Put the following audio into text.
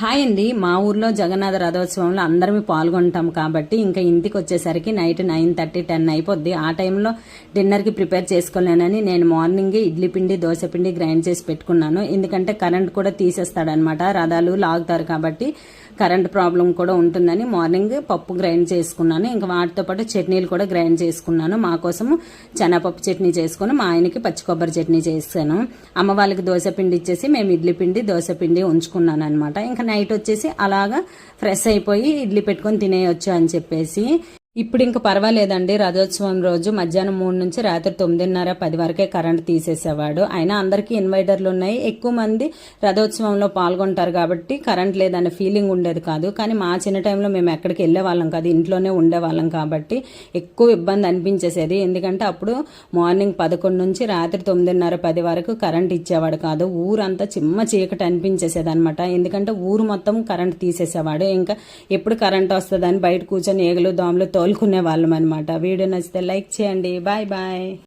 Hi అండి. మా ఊర్లో జగన్నాథ రథోత్సవంలో అందరం పాల్గొంటాం కాబట్టి ఇంకా ఇంటికి వచ్చేసరికి నైట్ నైన్ థర్టీ టెన్ అయిపోద్ది. ఆ టైంలో డిన్నర్కి ప్రిపేర్ చేసుకోలేనని నేను మార్నింగ్ ఇడ్లీ పిండి దోశ పిండి గ్రైండ్ చేసి పెట్టుకున్నాను. ఎందుకంటే కరెంట్ కూడా తీసేస్తాడనమాట రథాలు లాగుతారు కాబట్టి కరెంట్ ప్రాబ్లం కూడా ఉంటుందని మార్నింగ్ పప్పు గ్రైండ్ చేసుకున్నాను. ఇంకా వాటితో పాటు చట్నీలు కూడా గ్రైండ్ చేసుకున్నాను. మా కోసము చెనపప్పు చట్నీ చేసుకుని మా ఆయనకి పచ్చి కొబ్బరి చట్నీ చేశాను. అమ్మ వాళ్ళకి దోశ పిండి ఇచ్చేసి మేము ఇడ్లీ పిండి దోశ పిండి ఉంచుకున్నాను అనమాట ఇంకా నైట్ వచ్చేసి అలాగా ఫ్రెష్ అయిపోయి ఇడ్లీ పెట్టుకొని తినేయొచ్చు అని చెప్పేసి. ఇప్పుడు ఇంకా పర్వాలేదండి. రథోత్సవం రోజు మధ్యాహ్నం మూడు నుంచి రాత్రి తొమ్మిదిన్నర పది వరకే కరెంట్ తీసేసేవాడు. అయినా అందరికీ ఇన్వర్టర్లు ఉన్నాయి. ఎక్కువ మంది రథోత్సవంలో పాల్గొంటారు కాబట్టి కరెంట్ లేదనే ఫీలింగ్ ఉండేది కాదు. కానీ మా చిన్న టైంలో మేము ఎక్కడికి వెళ్ళే వాళ్ళం కాదు. ఇంట్లోనే ఉండేవాళ్ళం కాబట్టి ఎక్కువ ఇబ్బంది అనిపించేసేది. ఎందుకంటే అప్పుడు మార్నింగ్ పదకొండు నుంచి రాత్రి తొమ్మిదిన్నర పది వరకు కరెంట్ ఇచ్చేవాడు కాదు. ఊరంతా చిమ్మ చీకటి అనిపించేసేది అనమాట ఎందుకంటే ఊరు మొత్తం కరెంట్ తీసేసేవాడు. ఇంకా ఎప్పుడు కరెంట్ వస్తుందని బయట కూర్చొని ఏగలు దోమలు కోలుకునే వాళ్ళం అనమాట వీడియో నచ్చితే లైక్ చేయండి. Bye bye.